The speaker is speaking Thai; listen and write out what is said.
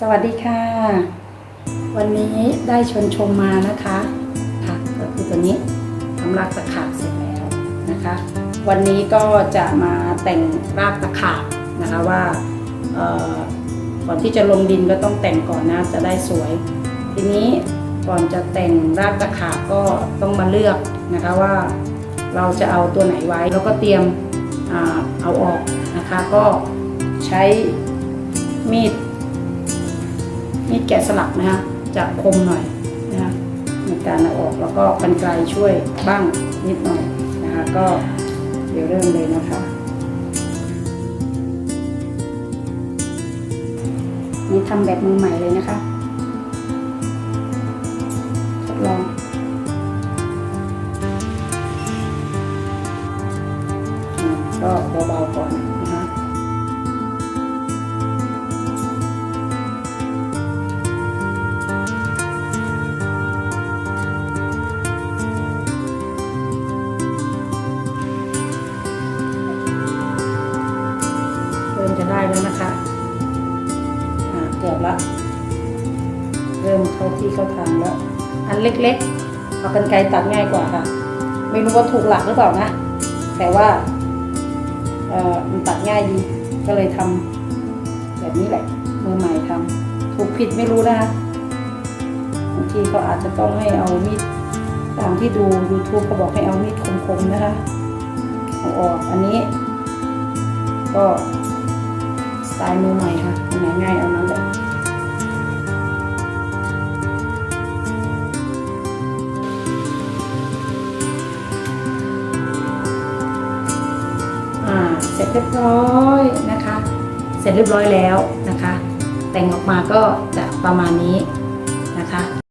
สวัสดีค่ะ วันนี้ได้ชวนชมมานะคะค่ะก็คือตัวนี้ทำรากตะขาบเสร็จแล้วนะคะ วันนี้ก็จะมาแต่งรากตะขาบนะคะว่าเอ่อก่อนที่จะลงดินก็ต้องแต่งก่อนนะจะได้สวย ทีนี้ก่อนจะแต่งรากตะขาบก็ต้องมาเลือกนะคะว่าเราจะเอาตัวไหนไว้แล้วก็เตรียมเอาออกนะคะ ก็ใช้มีด มีดแกะสลักนะคะจะคมหน่อยนะคะในการเอาออกแล้วก็กันไกลช่วยบ้างนิดหน่อยนะคะก็เดี๋ยวเริ่มเลยนะคะนี่ทำแบบมือใหม่เลยนะคะทดลองก็เบาๆก่อน ได้แล้วนะคะอ่าเกือบละเริ่มเข้าที่เข้าทางแล้ว อันเล็กๆ เอากันไกรตัดง่ายกว่าค่ะ ไม่รู้ว่าถูกหลักหรือเปล่านะ แต่ว่าเออมันตัดง่ายดี ก็เลยทำแบบนี้แหละ มือใหม่ทำถูกผิดไม่รู้นะคะบางทีเขาอาจจะต้องให้เอามีดตามที่ดู YouTube เขาบอกให้เอามีดคมๆนะคะเอาออกอันนี้ ก็ สายมือใหม่ค่ะอันไหนง่ายเอานั้นแหละอ่าเสร็จเรียบร้อยนะคะ เสร็จเรียบร้อยแล้วนะคะ แต่งออกมาก็จะประมาณนี้นะคะ